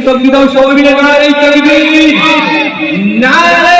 তকবিদাও সবাই মিলে নারে তাকবীর নারে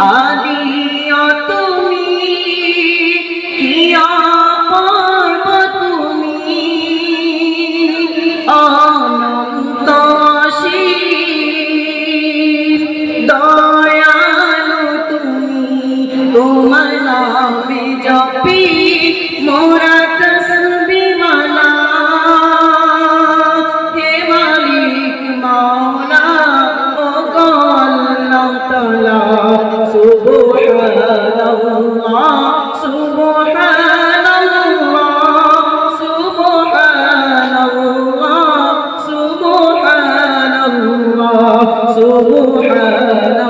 আর سبحان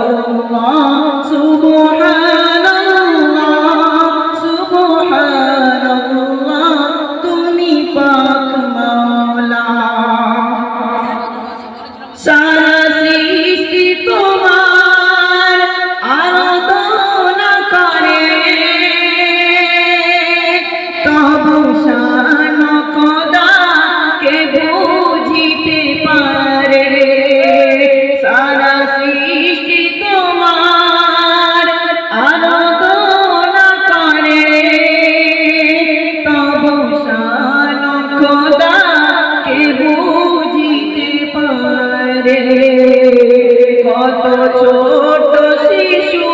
কত ছোট শিশু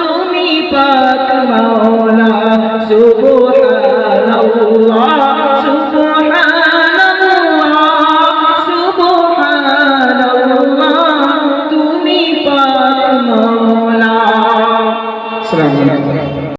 তুমি পাক মাওলা সুবহানাল্লাহ।